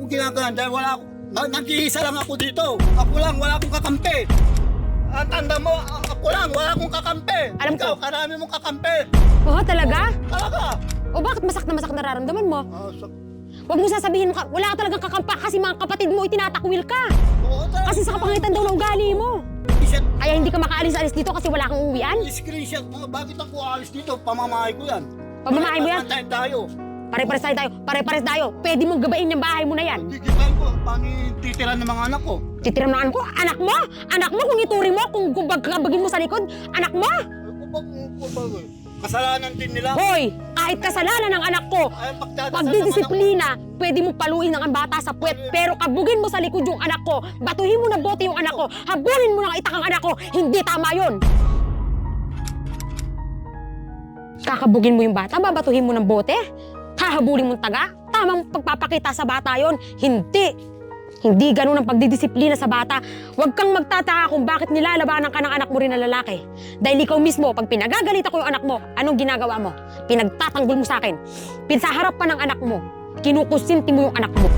akong ginagawa dahil wala ako, na, nag-iisa lang ako dito. Ako lang, wala akong kakampi. At tanda mo, ako lang, wala akong kakampi. Alam Ikaw, ko. karami mong kakampi. Oo, talaga? Talaga. O bakit masak na masak nararamdaman mo? Ah, so, Huwag mo sasabihin, wala ka talagang kakampa kasi mga kapatid mo itinatakwil ka. oo, talaga. Kasi sa kapangitan daw ng ugali mo. Kaya hindi ka makaalis-alis dito kasi wala kang uwian. screenshot mo, bakit ako alis dito? Pamamahay ko yan. Pamamahay mo yan? Pagpapantay tayo. Pare-pares tayo, tayo. Pare-pares tayo. Pwede mong gabain yung bahay mo na yan. Tigilan ko, paano yung titira ng mga anak ko? Titiram ng anak ko, anak mo? Anak mo, kung ituring mo, kung gubagkabagin mo sa likod, anak mo? Eh. Kasalanan din nila. Hoy, kahit kasalanan ng anak ko, Ay, pagdadasal pag naman ako. didisiplina, pwede mo paluin ng ang bata sa puwet, pero kabugin mo sa likod yung anak ko, batuhin mo ng bote yung anak ko, habulin mo ng itak ang anak ko, hindi tama yon. Kakabugin mo yung bata, babatuhin mo ng bote, hahabulin mo ng taga, tamang pagpapakita sa bata yon, hindi. Hindi ganun ang pagdidisiplina sa bata. Huwag kang magtataka kung bakit nilalabanan ka ng anak mo rin na lalaki. Dahil ikaw mismo, pag pinagagalita ko yung anak mo, anong ginagawa mo? Pinagtatanggol mo sa akin. Pinsaharap pa ng anak mo. Kinukusinti mo yung anak mo.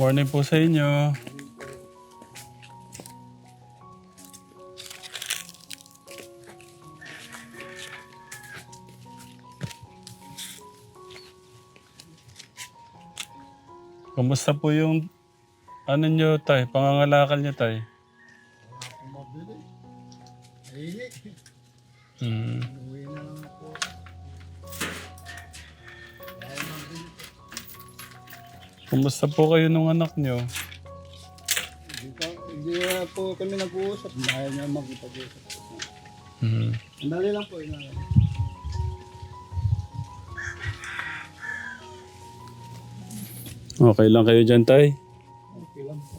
Morning po sa inyo. Kumusta po yung ano nyo tay, pangangalakal nyo tay? Hmm. Kumusta po kayo nung anak nyo? Hindi, na po kami nag-uusap. Ayaw niya makipag-usap. Hmm. Andali lang po. Ina. Okay lang kayo dyan tay? Okay lang po.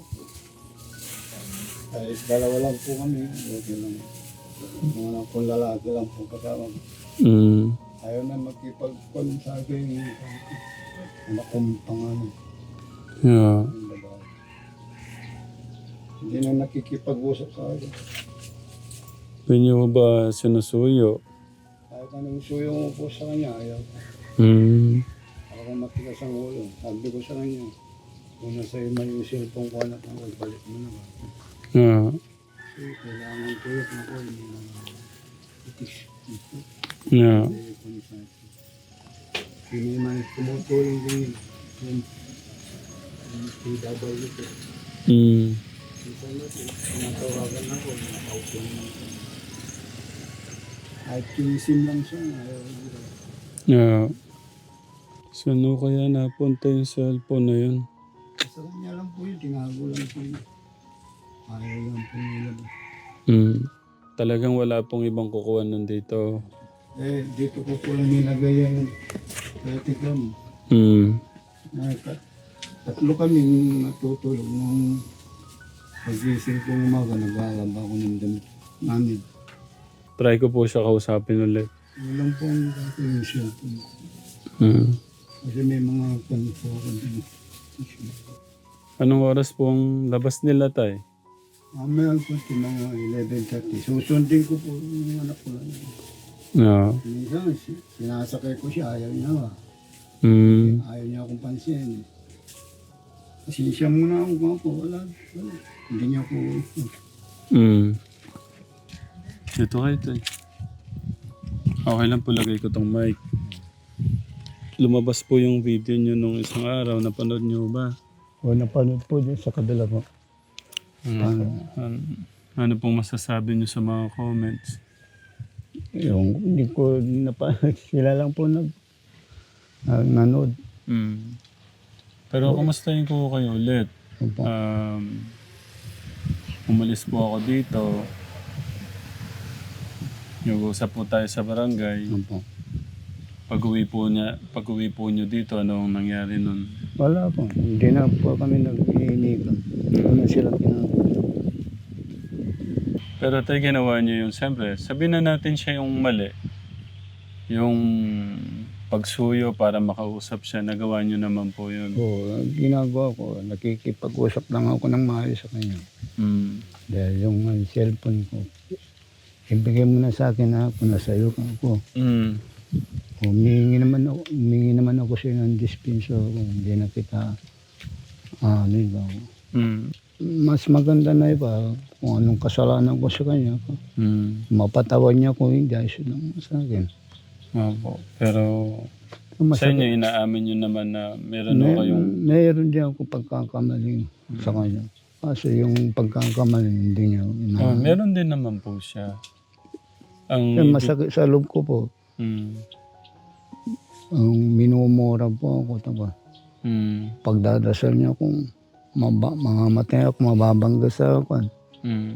Kahit dalawa lang po kami. Okay lang. Mga anak kong lalaki lang po kasama. Hmm. Ayaw na makipag-call sa akin. Anak kong pangalan. Yeah. Hindi na nakikipag-usap sa akin. Hindi nyo ba sinusuyo? Kahit anong suyo mo po sa kanya, ayaw. Hmm. Ako matigas ang ulo. Sabi ko sa kanya, kung nasa iyo may yung cellphone ko anak ako, balik mo na ba? Yeah. Kasi kailangan ko yun ako, hindi na itis. Yeah. Hindi man tumutulong din yun. Yung yung PW ko. Hmm. Isa na tinatawagan ako, nakausin mo ako. Kahit kinisim lang siya. Yeah. Saan ho kaya napunta yung cellphone na yun? Sa kanya lang po yun, tinago lang po yun. Ayaw lang po nila. Hmm. Talagang wala pong ibang kukuha nun dito. Eh, dito ko po lang nilagay yung reticam. Hmm. Eh, tat- tatlo kami natutulog nung pagising ko umaga, naglalaba ako ng damit namin. Try ko po siya kausapin ulit. Walang po ang dati yung cellphone. ko. Hmm. Kasi may mga kanpo ako din. Anong oras po ang labas nila tay? Mamaya po ito mga 11.30. Susundin ko po yung anak ko lang. Yeah. Minsan, si- sinasakay ko siya, ayaw niya ba? Hmm. Ayaw niya akong pansin. Kasi siya muna ako mga po, wala, wala. Hindi niya ako, Hmm. Dito kayo tay. Okay lang po lagay ko tong mic. Lumabas po yung video nyo nung isang araw. Napanood nyo ba? o napanood po dyan sa kadala mo. Ano, ano, ano pong masasabi nyo sa mga comments? Yung, hindi ko, napa, sila lang po nag, uh, nanood. Hmm. Pero kumustahin ko kayo ulit. Opo. Um, umalis po ako dito. Nag-usap po tayo sa barangay. Opo. Pag-uwi po, niya, pag-uwi po nyo dito, anong nangyari nun? Wala po. Hindi na po kami nag-iinikan. Ano sila pinag Pero tayo ginawa niyo yung, siyempre, sabihin na natin siya yung mali. Yung pagsuyo para makausap siya. Nagawa niyo naman po yun. Oo, ang ginagawa ko, nakikipag-usap lang ako ng maayos sa kanya. Mm. Dahil yung uh, cellphone ko, ibigay mo na sa akin na ako, nasa iyo ka ako. Mm. Humingi naman ako, humingi naman ako sa ng dispenso kung hindi na kita, ah, ano ba, Mm. mas maganda na iba kung anong kasalanan ko sa kanya. Mm. Mapatawan niya kung hindi, ayos lang sa akin. Opo. Pero sa inyo, masakit, inaamin nyo naman na meron may, kayong... mayroon din ako pagkakamali sa kanya. Kasi yung pagkakamali, hindi niya Oh, ina- meron din naman po siya. Ang Yung masakit sa loob ko po, Mm. ang minumura po ako. Taba. Mm. Pagdadasal niya kung maba, mga matay ako, mababangga sa akin. Mm.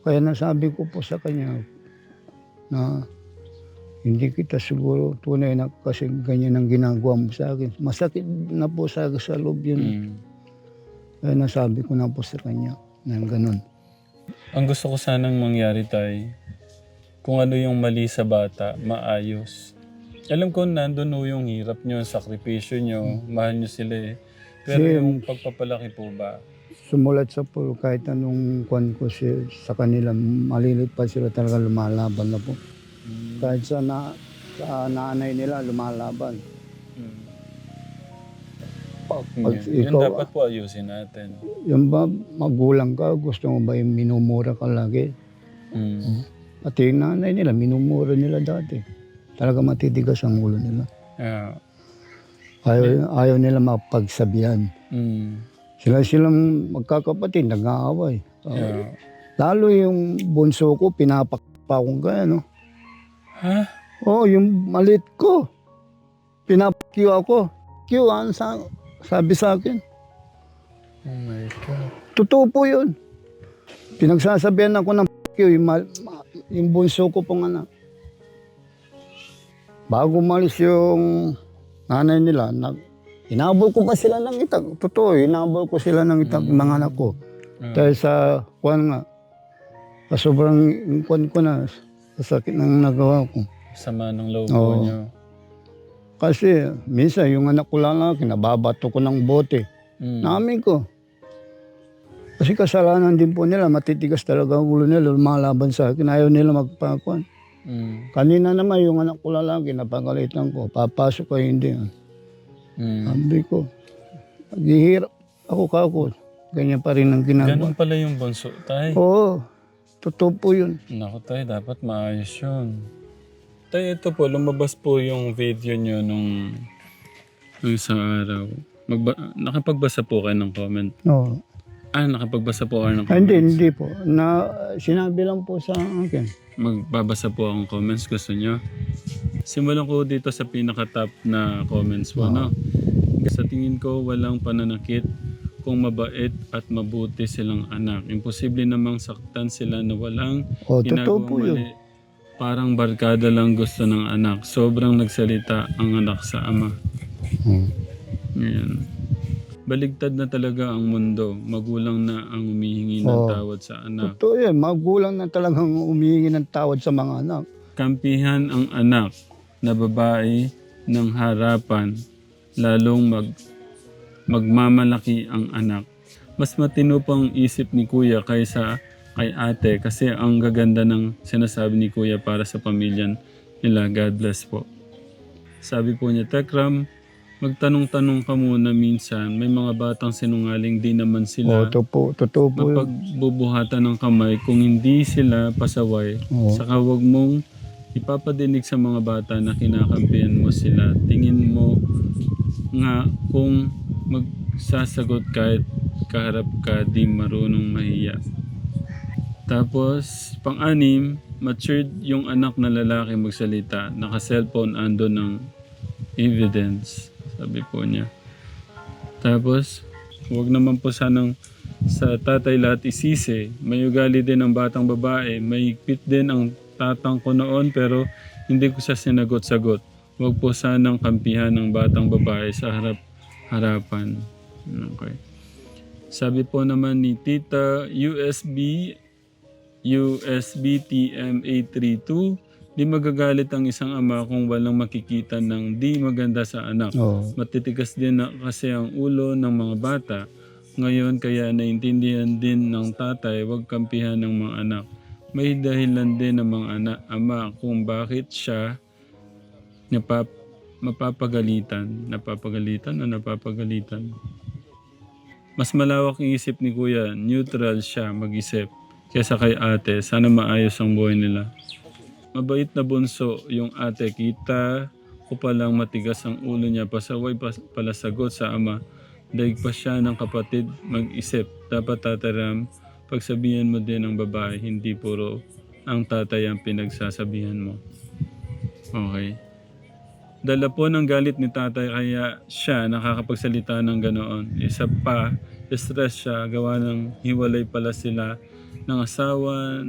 Kaya nasabi ko po sa kanya na hindi kita siguro tunay na kasi ganyan ang ginagawa mo sa akin. Masakit na po sa, sa loob yun. Mm. Kaya nasabi ko na po sa kanya na ganun. Ang gusto ko sanang mangyari tay, kung ano yung mali sa bata, maayos. Alam ko nandun ho yung hirap nyo, sakripisyo nyo, mahal nyo sila eh. Pero Kasi- yung pagpapalaki po ba, Sumulat sa po kahit anong kwan ko si, sa kanila, malilit pa sila talaga lumalaban na po. Mm, Kahit sa, na, sa nanay nila lumalaban. mm, Pag, pag yun, yun ikaw, dapat po ayusin natin. yung ba magulang ka, gusto mo ba yung minumura ka lagi? Mm. Pati yung nanay nila, minumura nila dati. Talaga matitigas ang ulo nila. Yeah. Ayaw, ayaw nila mapagsabihan. Mm. Sila silang magkakapatid, nag-aaway. Uh, Yeah. Lalo yung bunso ko, pinapakpa kong kaya, no? Ha? Oo, yung malit ko. Pinapakyo ako. Q, sa, sabi sa akin. Oh my God. Totoo po yun. Pinagsasabihan ako ng Q, yung, mal- ma- yung bunso ko pong anak. Bago malis yung nanay nila, nag, inabol ko pa sila ng itag. Totoo, inabol ko sila ng itag, mga anak ko. Ah. Dahil sa, kuwan nga, sa sobrang kuwan ko na, sa sakit ng nagawa ko. Sama ng loob Oo. nyo. Kasi, minsan, yung anak ko lang lang, kinababato ko ng bote. Mm. Namin ko. Kasi kasalanan din po nila, matitigas talaga ang ulo nila, lumalaban sa akin, ayaw nila magpakuan. Mm. Kanina naman yung anak ko lalaki, napagalitan ko, papasok ko hindi. Mm. Sabi ko, naghihirap ako kako. Ganyan pa rin ang ginagawa. Ganun pala yung bunso, tay. Oo, totoo po yun. Naku tay, dapat maayos yun. Tay, ito po, lumabas po yung video nyo nung, nung isang araw. Magba, nakapagbasa po kayo ng comment. Oo. Ah, nakapagbasa po kayo ng Ah, hindi, comments. hindi po. Na, sinabi lang po sa akin. Magbabasa po akong comments. Gusto nyo? Simulan ko dito sa pinaka-top na comments po. No? Sa tingin ko, walang pananakit kung mabait at mabuti silang anak. Imposible namang saktan sila na walang O, totoo ginagawang po yun. mali. Parang barkada lang gusto ng anak. Sobrang nagsalita ang anak sa ama. Hmm. Ngayon. Baligtad na talaga ang mundo. Magulang na ang humihingi ng Oo. tawad sa anak. Totoo yan. Magulang na talagang umihingi ng tawad sa mga anak. kampihan ang anak na babae ng harapan, lalong mag, magmamalaki ang anak. Mas matino pang isip ni kuya kaysa kay ate kasi ang gaganda ng sinasabi ni kuya para sa pamilya nila. God bless po. Sabi po niya, Tekram, magtanong-tanong ka muna minsan. May mga batang sinungaling di naman sila totoo po, totoo po mapagbubuhatan ng kamay kung hindi sila pasaway. Oo. Saka huwag mong ipapadinig sa mga bata na kinakampihan mo sila. Tingin mo nga kung magsasagot kahit kaharap ka di marunong mahiya. Tapos, pang-anim, matured yung anak na lalaki magsalita. Naka-cellphone ando ng evidence. Sabi po niya. Tapos, huwag naman po sanang sa tatay lahat isisi. May ugali din ang batang babae. May higpit din ang tatang ko noon pero hindi ko siya sinagot-sagot. Huwag po sanang kampihan ng batang babae sa harap harapan. Okay. Sabi po naman ni Tita USB USB TM832 Di magagalit ang isang ama kung walang makikita ng di maganda sa anak. Oo. Matitigas din na kasi ang ulo ng mga bata. Ngayon kaya naintindihan din ng tatay huwag kampihan ng mga anak. May dahilan din ng mga anak, ama kung bakit siya napap mapapagalitan. Napapagalitan o napapagalitan? Mas malawak ang isip ni kuya. Neutral siya mag-isip. Kesa kay ate, sana maayos ang buhay nila. Mabait na bunso yung ate. Kita ko palang matigas ang ulo niya. Pasaway pa, pala sagot sa ama. Daig pa siya ng kapatid mag-isip. Dapat tataram, pagsabihan mo din ang babae, hindi puro ang tatay ang pinagsasabihan mo. Okay. Dala po ng galit ni tatay kaya siya nakakapagsalita ng ganoon. Isa pa, stress siya, gawa ng hiwalay pala sila ng asawa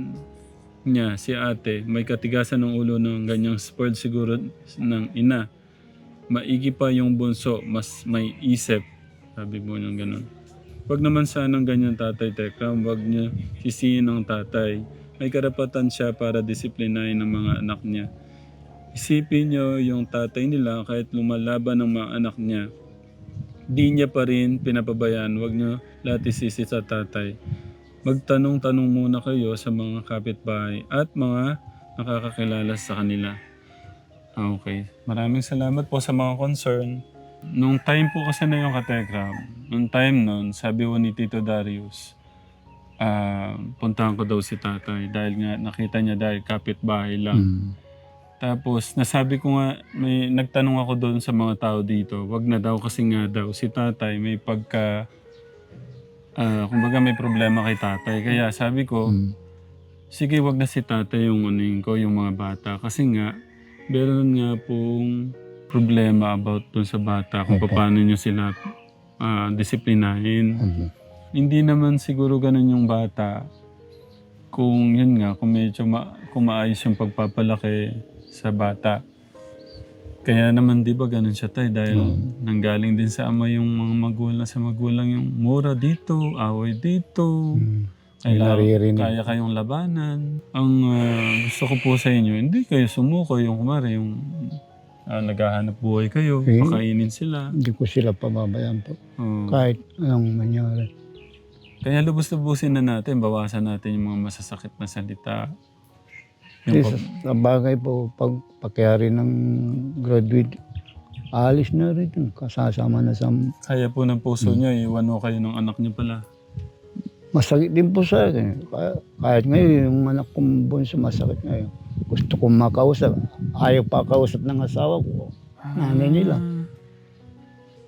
niya, si ate. May katigasan ng ulo ng ganyang spoiled siguro ng ina. Maigi pa yung bunso, mas may isip. Sabi mo niyang ganun. Huwag naman sanang ganyan tatay Tekram, huwag niya sisihin ng tatay. May karapatan siya para disiplinahin ng mga anak niya. Isipin niyo yung tatay nila kahit lumalaban ng mga anak niya. Di niya pa rin pinapabayaan, huwag niyo lahat sa tatay. Magtanong-tanong muna kayo sa mga kapitbahay at mga nakakakilala sa kanila. Ah, Okay. Maraming salamat po sa mga concern. Nung time po kasi na yung katekram, nung time nun, sabi ko ni Tito Darius, ah, puntahan ko daw si tatay dahil nga nakita niya dahil kapitbahay lang. Mm. Tapos nasabi ko nga, may nagtanong ako doon sa mga tao dito, wag na daw kasi nga daw si tatay may pagka, ah, kumbaga may problema kay tatay. Kaya sabi ko, Mm. sige wag na si tatay yung unin ko, yung mga bata. Kasi nga, meron nga pong problema about dun sa bata kung Opo. paano nyo sila ah, disiplinahin. Mm. Hindi naman siguro ganun yung bata kung yun nga, kung medyo ma- kung maayos yung pagpapalaki sa bata. Kaya naman di ba ganun siya tay dahil nanggaling din sa ama yung mga magulang sa magulang yung mura dito, away dito. Mm. Kaya, naririnig. kaya kayong labanan. Ang ah, gusto ko po sa inyo, hindi kayo sumuko yung kumari yung ah, naghahanap buhay kayo, Eh. pakainin sila. Hindi ko sila pababayaan po. Oo. Kahit anong mangyari. Kaya lubos-lubusin na natin, bawasan natin yung mga masasakit na salita. Yung Yes, pag- sa bagay po, pag pakyari ng graduate, alis na rin. Kasasama na sa... kaya po ng puso niyo, iwan mo kayo ng anak niyo pala. Masakit din po sa akin. Kaya, kahit ngayon, yung anak kong bunso, masakit ngayon. Gusto kong makausap. Ayaw pa kausap ng asawa ko. Nanay nila. Ah,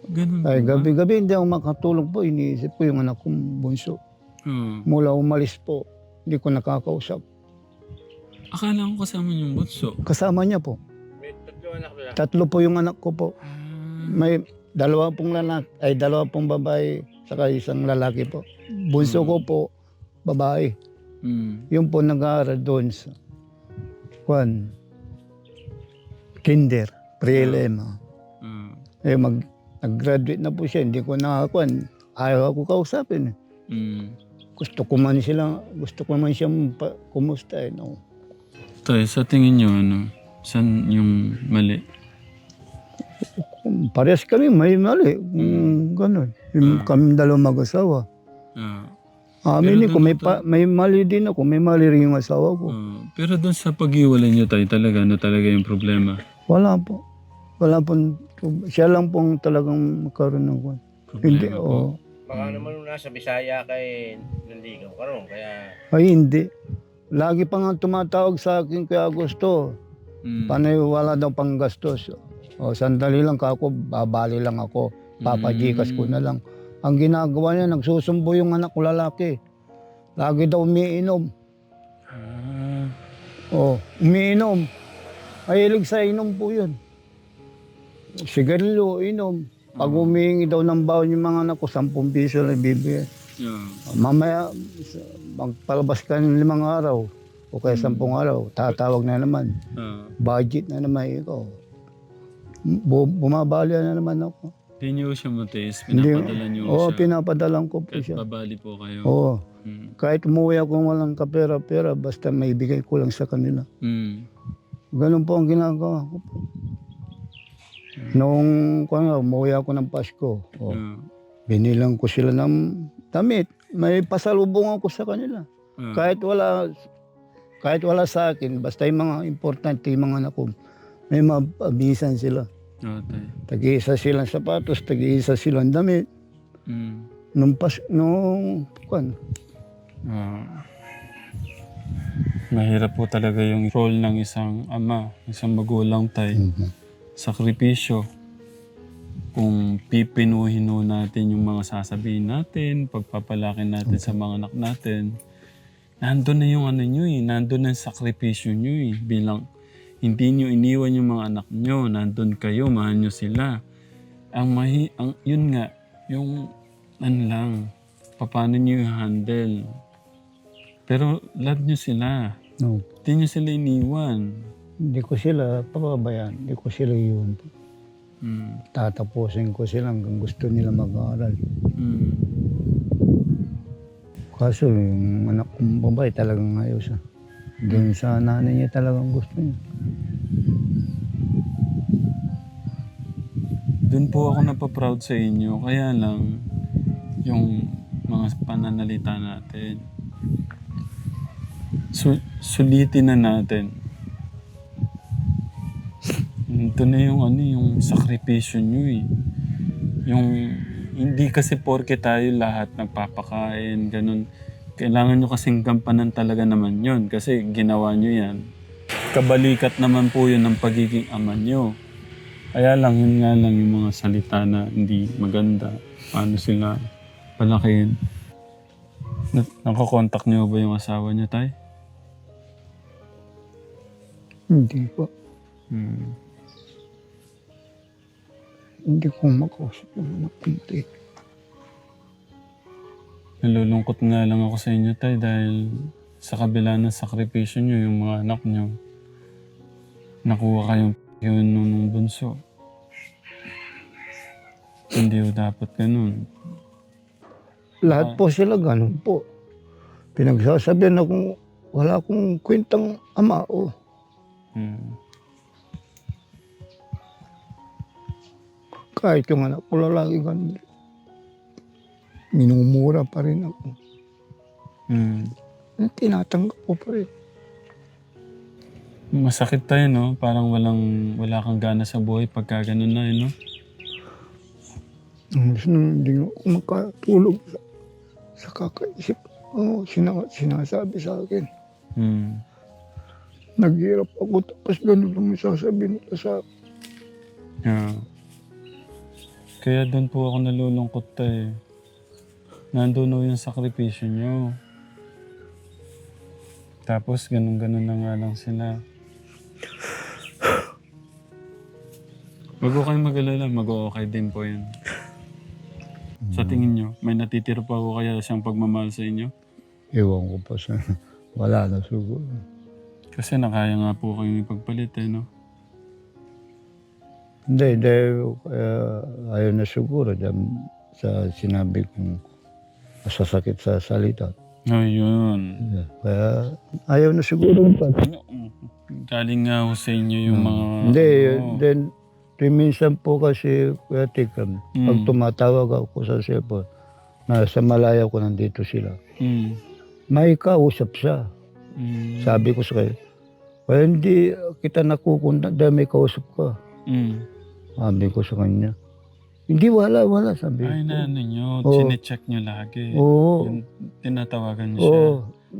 Ganun Ay, po ba? gabi-gabi hindi ako makatulog po. Iniisip ko yung anak kong bunso. Oo. Mula umalis po, hindi ko nakakausap. Akala ko kasama yung bunso. Kasama niya po. Tatlo po yung anak ko po. Ah, May dalawa pong lalaki, ay dalawa pong babae, saka isang lalaki po. Bunso ko po, babae. mm, Yung po nag-aaral doon sa Kwan, Kinder, pre-LM. ah. ah, Eh, mag, nag-graduate na po siya, hindi ko nakakuan. Ayaw ako kausapin. eh. mm. Gusto ko man sila, gusto ko man siyang pa, kumusta. Eh, no? Tay, sa tingin niyo, ano, saan yung mali? Parehas kami, may mali. Kung ganun. Yung Kami dalawang mag-asawa. Ah, Amin Pero eh, kung may, pa, may mali din ako, may mali rin yung asawa ko. ah, pero doon sa pag-iwalay niyo tayo talaga, ano talaga yung problema? Wala po. Wala po. Siya lang pong talagang magkaroon ng kwan. Hindi, Problema po. oo. Baka naman nung nasa Bisaya kay nandigaw ka ron, kaya Ay, hindi. Lagi pa nga tumatawag sa akin kaya gusto. Mm. Panay wala daw pang gastos. O, sandali lang ka ako, babali lang ako. Papajikas ko na lang. Ang ginagawa niya, nagsusumbo yung anak ko lalaki. Lagi daw umiinom. Ah, O, umiinom. Mahilig sa inom po yun. Sigarilyo, inom. Pag humihingi daw ng baon yung mga anak ko, 10 piso na bibigyan. yeah. Mamaya, magpalabas ka ng limang araw o kaya sampung araw, tatawag na naman. Ah, Budget na naman ikaw. Bu- bumabali na naman ako. Siya matiis, Hindi- pinapadala niyo Oo, siya. pinapadalang ko po Kahit siya. babali po kayo. Oo. Mm. Kahit umuwi ako walang kapera-pera, basta may bigay ko lang sa kanila. Mm. ganun po ang ginagawa ko po. Noong kung umuwi ako ng Pasko, oh, Ah, binilang ko sila ng damit. May pasalubong ako sa kanila. ah. Kahit wala kahit wala sa akin, basta yung mga importante, yung mga anak ko, may mapabisan sila. Tay. Tag-iisa silang sapatos, tag-iisa silang damit. Mm. Nung pas, nung, kwan, Ah. mahirap po talaga yung role ng isang ama, isang magulang tay. Sakripisyo. Kung pipinuhin ho natin yung mga sasabihin natin, pagpapalaki natin sa mga anak natin, nandun na yung ano nyo eh, nandun na yung sakripisyo nyo eh, bilang hindi nyo iniwan yung mga anak nyo, nandun kayo, mahal nyo sila. Ang mahi, ang, yun nga, yung, ano lang, paano nyo handle. Pero love nyo sila. no, Hindi nyo sila iniwan. hindi ko sila pababayaan, hindi ko sila yun. Mm. Tatapusin ko sila hanggang gusto nila mag-aaral. Mm. Kaso yung anak kong babae talagang ayaw siya. Doon sa nanay niya talagang gusto niya. Doon po ako napaproud sa inyo. Kaya lang, yung mga pananalita natin. Su- sulitin na natin. Ito na yung ano, yung sakripisyo nyo eh. Yung hindi kasi porke tayo lahat nagpapakain, ganun. Kailangan nyo kasing gampanan talaga naman yon kasi ginawa nyo yan. Kabalikat naman po yun ng pagiging ama nyo. Kaya lang, yun nga lang yung mga salita na hindi maganda. Paano sila palakihin. Na- Nakakontakt niyo ba yung asawa niyo, Tay? Hindi po. Hmm. Hindi ko makausap yung anak kong tayo. Nalulungkot nga lang ako sa inyo, Tay, dahil sa kabila ng sakripisyo niyo, yung mga anak niyo, nakuha kayong yun nung bunso. Hindi ho dapat ganun. Lahat po sila ganun po. Pinagsasabihan akong wala akong kwentang ama o. Hmm. Kahit yung anak ko lalaki ganun. Minumura pa rin ako. Hmm. Tinatanggap ko pa rin. Masakit tayo, no? Parang walang, wala kang gana sa buhay pagka ganun na, eh, no? Mas nung hindi ako makatulog sa, sa kakaisip. Oo, sina, sinasabi sa akin. Hmm. Naghirap ako tapos ganun lang sasabihin nila sa akin. Yeah. Kaya doon po ako nalulungkot tayo. Nandun ho yung sakripisyo nyo. Tapos ganun-ganun na nga lang sila. Wag ko kayong mag-alala, mag-okay din po yan. Sa tingin nyo, may natitira pa ako kaya siyang pagmamahal sa inyo? Ewan ko pa sa wala na siguro. Kasi nakaya nga po kayong ipagpalit eh, no? Hindi, dahil kaya ayaw na siguro dahil sa sinabi kong masasakit sa salita. Ayun. Kaya ayaw na siguro pa. Galing nga ho sa inyo yung mga... Hindi, ano. then, then minsan po kasi, Kuya Tikam, pag Mm. tumatawag ako sa cellphone, nasa malaya ko nandito sila, Mm. may kausap siya. Mm. Sabi ko sa kanya, kaya hindi kita nakukunta dahil may kausap ka. Mm. Sabi ko sa kanya, hindi wala, wala, sabi Ay, ko. na ano nyo, Oo. chinecheck nyo lagi. Oo. Yung tinatawagan nyo siya. Oo.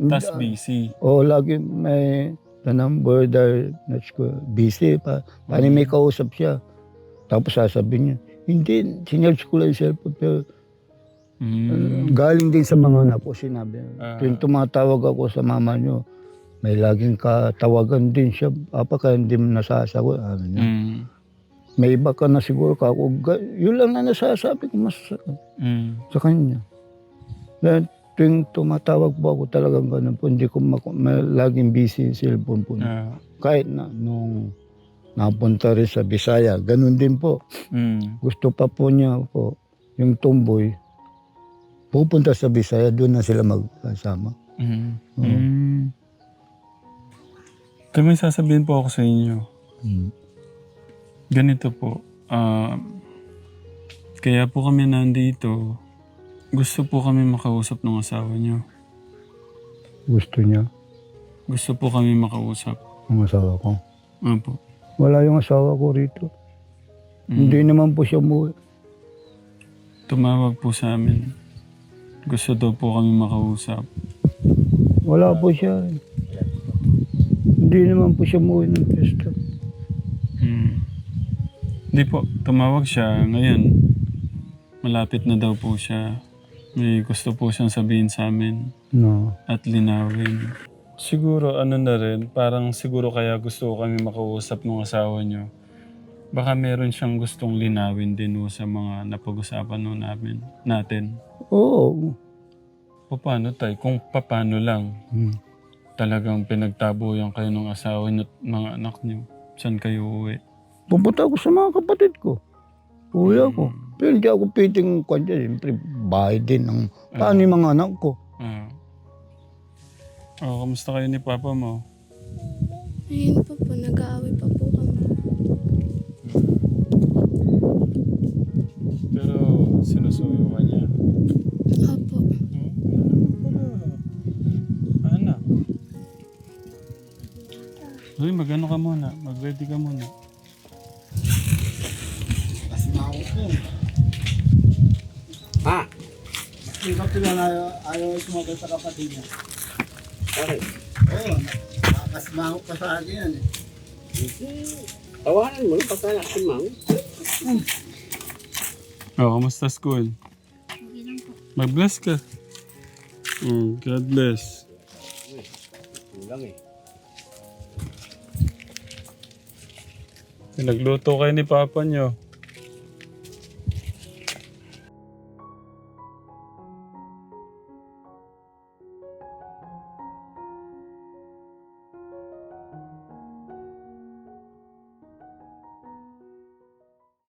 Tapos busy. Oo, lagi may number dahil that's ko, busy pa. Paano may kausap siya. Tapos sasabihin niya, hindi, sinerge ko lang yung cellphone pero Mm. galing din sa mga anak ko sinabi. Ah. Tuwing tumatawag ako sa mama niyo, may laging katawagan din siya. Papa, kaya hindi mo nasasagot. Ano niya. Mm. May iba ka na siguro ka ako. Ga- Yun lang na nasasabi ko mas sa, Mm. sa kanya. Dahil tuwing tumatawag po ako talagang ganun po. Hindi ko maku- may, laging busy yung cellphone po. Ah. Kahit na nung napunta rin sa Bisaya, ganun din po. Mm. Gusto pa po niya po, yung tumboy, pupunta sa Bisaya, doon na sila magkasama. Mm. Mm. Kaya may sasabihin po ako sa inyo. Hmm. Ganito po. ah, kaya po kami nandito. Gusto po kami makausap ng asawa niyo. Gusto niya, Gusto po kami makausap. ang asawa ko. Opo. Wala yung asawa ko rito. Mm. Hindi naman po siya umuwi. Tumawag po sa amin. Gusto daw po kami makausap. Wala po siya. Hindi naman po siya umuwi ng pesta. Hindi po, tumawag siya ngayon. Malapit na daw po siya. May gusto po siyang sabihin sa amin No. at linawin. Siguro ano na rin, parang siguro kaya gusto ko kami makausap ng asawa niyo. Baka meron siyang gustong linawin din ho sa mga napag-usapan no namin, natin. Oo. O paano tay? Kung paano lang, Hmm. talagang pinagtabuyan kayo ng asawa niyo at mga anak niyo. Saan kayo uwi? Pupunta ako sa mga kapatid ko. Uwi ako. Pero hindi ako piting kwan dyan. Siyempre, bahay din ng paano yung mga anak ko. Ah. Oh, kamusta kayo ni Papa mo? Ayun po po, nag-aaway pa po kami. Pero sinusuyo ka niya. Opo. Ano? Uy, mag-ano ka muna. Mag-ready ka muna. Ka pila na ayaw sumagal sa kapatid niya. Okay. Oo. Nakakasmaho pa sa akin yan eh. Tawanan mo lang pagka natin, Mang. Oh, kamusta school? Mag-bless ka. Mm, God bless. Kulang eh. Nagluto kayo ni Papa niyo.